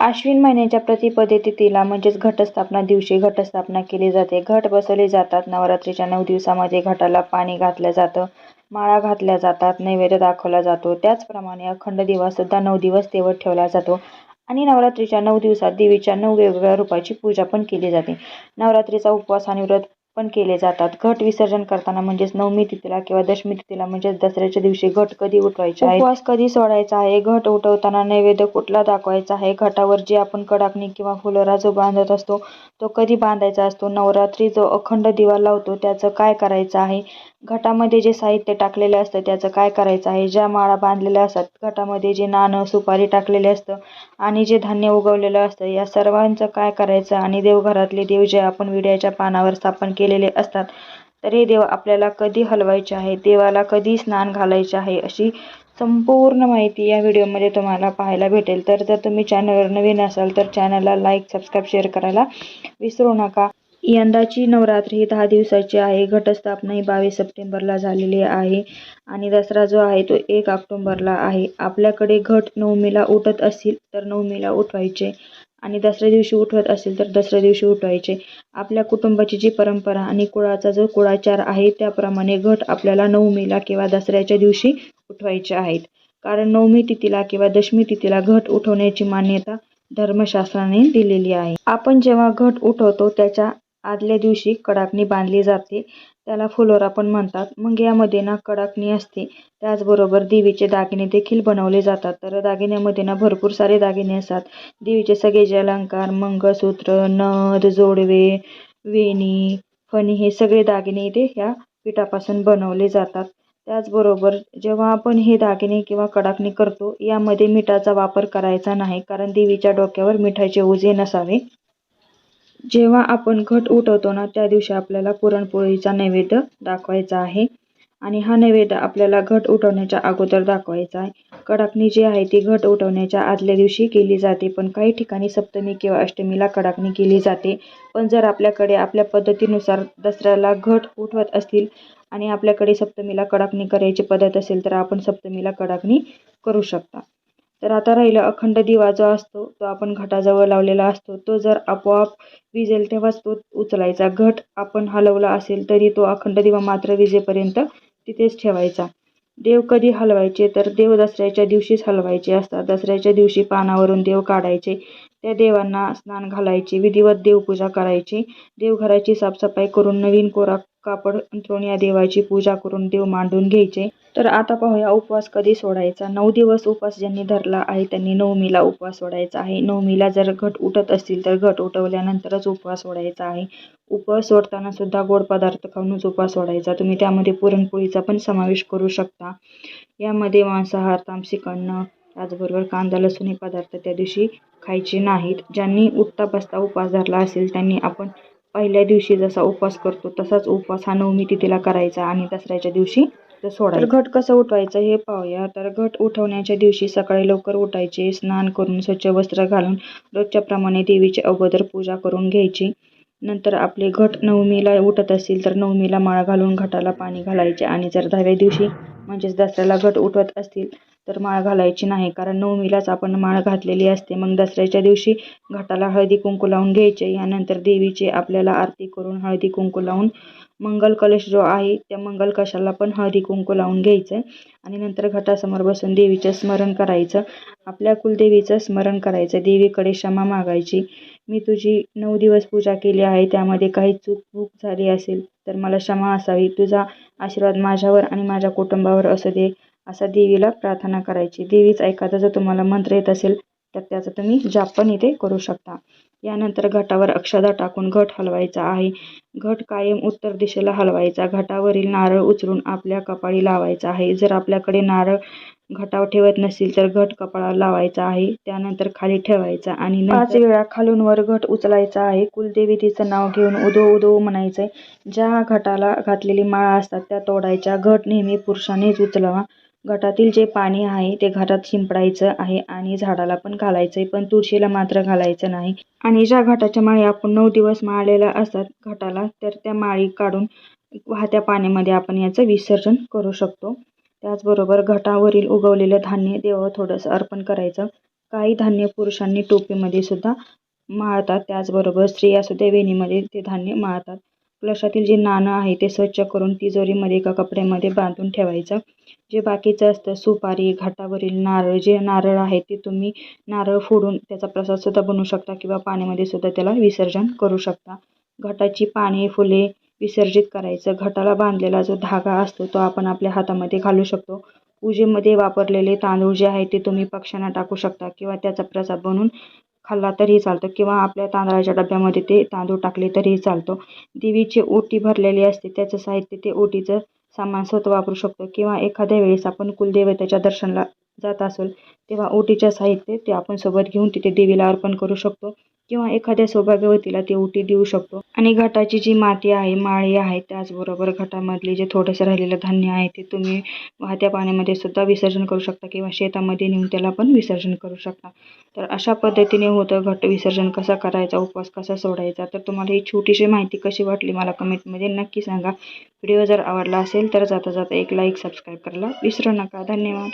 आश्विन महिन्याच्या प्रतिपदे तिला म्हणजेच घटस्थापना दिवशी घटस्थापना केली जाते. घट बसवले जातात. नवरात्रीच्या नऊ दिवसामध्ये घटाला पाणी घातलं जातं, माळा घातल्या जातात, नैवेद्य दाखवला जातो. त्याचप्रमाणे अखंड दिवससुद्धा नऊ दिवस तेवत ठेवला जातो आणि नवरात्रीच्या नऊ दिवसात देवीच्या नऊ वेगवेगळ्या रूपाची पूजा पण केली जाते. नवरात्रीचा उपवास आणि व्रत पण केले जातात. घट विसर्जन करताना म्हणजेच नवमी तिथीला किंवा दशमी तिथीला म्हणजेच दसऱ्याच्या दिवशी घट कधी उठवायचे आहे, उपवास कधी सोडायचा आहे, घट उठवताना नैवेद्य कुठला दाखवायचा आहे, घटावर जे आपण कडाकणी किंवा फुलोरा जो बांधत असतो तो कधी बांधायचा असतो, नवरात्री जो अखंड दिवा लावतो त्याचं काय करायचं आहे, घटामध्ये जे साहित्य टाकलेले असतं त्याचं काय करायचं आहे, ज्या माळा बांधलेल्या असतात, घटामध्ये जे नाणं सुपारी टाकलेले असतं आणि जे धान्य उगवलेलं असतं या सर्वांचं काय करायचं आणि देवघरातले देव जे आपण विड्याच्या पानावर स्थापन केलेले असतात तर हे देव आपल्याला कधी हलवायचे आहे, देवाला कधी स्नान घालायचे आहे अशी संपूर्ण माहिती या व्हिडिओमध्ये तुम्हाला पाहायला भेटेल. तर जर तुम्ही चॅनलवर नवीन असाल तर चॅनलला लाईक, सबस्क्राईब, शेअर करायला विसरू नका. यंदाची नवरात्री ही दहा दिवसाची आहे. घटस्थापना ही बावीस सप्टेंबरला झालेली आहे आणि दसरा जो आहे तो एक ऑक्टोंबरला आहे. आपल्याकडे घट नवमीला उठत असतील तर नवमीला उठवायचे आणि दसऱ्या दिवशी उठवत असेल तर दसऱ्या दिवशी उठवायचे. आपल्या कुटुंबाची जी परंपरा आणि कुळाचा जो कुळाचार आहे त्याप्रमाणे घट आपल्याला नवमीला किंवा दसऱ्याच्या दिवशी उठवायचे आहेत. कारण नवमी तिथीला किंवा दशमी तिथीला घट उठवण्याची मान्यता धर्मशास्त्राने दिलेली आहे. आपण जेव्हा घट उठवतो त्याच्या आदल्या दिवशी कडाकणी बांधली जाते. त्याला फुलोरा पण म्हणतात. मग यामध्ये ना कडाकणी असते. त्याचबरोबर देवीचे दागिने देखील बनवले जातात. तर दागिन्यामध्ये ना भरपूर सारे दागिने असतात. देवीचे सगळे जे अलंकार, मंगळसूत्र, नथ, जोडवे, वेणी, फणी हे सगळे दागिने इथे ह्या पिठापासून बनवले जातात. त्याचबरोबर जेव्हा आपण हे दागिने किंवा कडाकणी करतो यामध्ये मिठाचा वापर करायचा नाही कारण देवीच्या डोक्यावर मिठाचे ओझे नसावे. जेव्हा आपण घट उठवतो ना त्या दिवशी आपल्याला पुरणपोळीचा नैवेद्य दाखवायचा आहे आणि हा नैवेद्य आपल्याला घट उठवण्याच्या अगोदर दाखवायचा आहे. कडाकणी जी आहे ती घट उठवण्याच्या आदल्या दिवशी केली जाते पण काही ठिकाणी सप्तमी किंवा अष्टमीला कडाकणी केली जाते. पण जर आपल्याकडे आपल्या पद्धतीनुसार दसऱ्याला घट उठवत असतील आणि आपल्याकडे सप्तमीला कडाकणी करायची पद्धत असेल तर आपण सप्तमीला कडाकणी करू शकता. तर आता राहिलं अखंड दिवा जो असतो तो आपण घटाजवळ लावलेला असतो. तो जर आपोआप विजेल तेव्हाच तो उचलायचा. घट आपण हलवला असेल तरी तो अखंड दिवा मात्र विजेपर्यंत तिथेच ठेवायचा. देव कधी हलवायचे तर देव दसऱ्याच्या दिवशीच हलवायचे असतात. दसऱ्याच्या दिवशी पानावरून देव काढायचे, त्या देवांना स्नान घालायचे, विधिवत देवपूजा करायची, देवघराची साफसफाई करून नवीन कोरा कापड अंथरून या देवाची पूजा करून देव मांडून घ्यायचे. तर आता पाहूया उपवास कधी सोडायचा. नऊ दिवस उपवास ज्यांनी धरला आहे त्यांनी नवमीला उपवास सोडायचा आहे. नवमीला जर घट उठत असतील तर घट उठवल्यानंतरच उपवास सोडायचा आहे. उपवास सोडताना सुद्धा गोड पदार्थ खाऊनच उपवास सोडायचा. तुम्ही त्यामध्ये पुरणपोळीचा पण समावेश करू शकता. यामध्ये मांसाहार, तामसिक अन्न, त्याचबरोबर कांदा, लसूण हे पदार्थ त्या दिवशी खायचे नाहीत. ज्यांनी उठता बसता उपवास धरला असेल त्यांनी आपण पहिल्या दिवशी जसा उपवास करतो तसाच उपवास हा नवमी तिथीला करायचा आणि दसऱ्याच्या दिवशी तर सोडा तर घट कसं उठवायचं हे पाहूया. तर घट उठवण्याच्या दिवशी सकाळी लवकर उठायचे, स्नान करून स्वच्छ वस्त्र घालून रोजच्याप्रमाणे देवीची अगोदर पूजा करून घ्यायची. नंतर आपले घट नवमीला उठत असतील तर नवमीला माळ घालून घटाला पाणी घालायचे आणि जर दहाव्या दिवशी म्हणजेच दसऱ्याला घट उठवत असतील तर माळ घालायची नाही कारण नवमीलाच आपण माळ घातलेली असते. मग दसऱ्याच्या दिवशी घटाला हळदी कुंकू लावून घ्यायचे. यानंतर देवीची आपल्याला आरती करून हळदी कुंकू लावून मंगल कलश जो आहे त्या मंगल कशाला पण हळदी कुंकू लावून घ्यायचं आणि नंतर घटासमोर बसून देवीचं स्मरण करायचं. आपल्या कुलदेवीचं स्मरण करायचं. देवीकडे क्षमा मागायची. मी तुझी नऊ दिवस पूजा केली आहे त्यामध्ये काही चूक भूक झाली असेल तर मला क्षमा असावी. तुझा आशीर्वाद माझ्यावर आणि माझ्या कुटुंबावर असू दे असा देवीला प्रार्थना करायची. देवीच एखादा जर तुम्हाला मंत्र येत असेल तर त्याचा तुम्ही जाप पण इथे करू शकता. यानंतर घटावर अक्षदा टाकून घट हलवायचा आहे. घट कायम उत्तर दिशेला हलवायचा. घटावरील नारळ उचलून आपल्या कपाळी लावायचा आहे. जर आपल्याकडे नारळ घटावर ठेवत नसेल तर घट कपाळाला लावायचा आहे. त्यानंतर खाली ठेवायचा आणि पाच वेळा खालून वर घट उचलायचा आहे. कुलदेवी तिचं नाव घेऊन उदो उदो म्हणायचंय. ज्या घटाला घातलेली माळा असतात त्या तोडायच्या. घट नेहमी पुरुषानेच उचलावा. घटातील जे पाणी आहे ते घटात शिंपडायचं आहे आणि झाडाला पण घालायचं आहे पण तुळशीला मात्र घालायचं नाही. आणि ज्या घटाच्या माळी आपण नऊ दिवस माळलेल्या असतात घटाला तर त्या माळी काढून वाहत्या पाण्यामध्ये आपण याचं विसर्जन करू शकतो. त्याचबरोबर घटावरील उगवलेलं धान्य देवावर थोडंसं अर्पण करायचं. काही धान्य पुरुषांनी टोपीमध्ये सुद्धा माळतात त्याचबरोबर स्त्रियासुद्धा वेणीमध्ये ते धान्य माळतात कलशातील जे नाणं आहे ते स्वच्छ करून तिजोरीमध्ये एका कपड्यामध्ये बांधून ठेवायचं. जे बाकीचं असतं सुपारी घाटावरील नारळ जे नारळ आहे ते तुम्ही नारळ फोडून त्याचा प्रसादसुद्धा बनवू शकता किंवा पाण्यामध्ये सुद्धा त्याला विसर्जन करू शकता. घटाची पाने फुले विसर्जित करायचं. घटाला बांधलेला जो धागा असतो तो आपण आपल्या हातामध्ये घालू शकतो. पूजेमध्ये वापरलेले तांदूळ जे आहे ते तुम्ही पक्ष्यांना टाकू शकता किंवा त्याचा प्रसाद बनवून खाल्ला तरीही चालतो किंवा आपल्या तांदळाच्या डब्यामध्ये ते तांदूळ टाकले तरीही चालतो. देवीची ओटी भरलेली असते त्याचं साहित्य ते ओटीचं सामान स्वतः वापरू शकतो किंवा एखाद्या वेळेस आपण कुलदेवतेच्या दर्शनाला जात असेल तेव्हा ओटीच्या साहित्य ते आपण सोबत घेऊन तिथे देवीला अर्पण करू शकतो. किंवा एखाद्या सौभाग्यवतीला ती ओटी देऊ शकतो. आणि घटाची जी माती आहे माळी आहे त्याचबरोबर घटामधले जे थोडंसं राहिलेलं धान्य आहे ते तुम्ही वाहत्या पाण्यामध्ये सुद्धा विसर्जन करू शकता किंवा शेतामध्ये नेऊन त्याला पण विसर्जन करू शकता. तर अशा पद्धतीने होतं घट विसर्जन कसा करायचा उपवास कसा सोडायचा तर तुम्हाला ही छोटीशी माहिती कशी वाटली मला कमेंटमध्ये नक्की सांगा. व्हिडिओ जर आवडला असेल तर जाता जाता एक लाईक सबस्क्राईब करायला विसरू नका. धन्यवाद.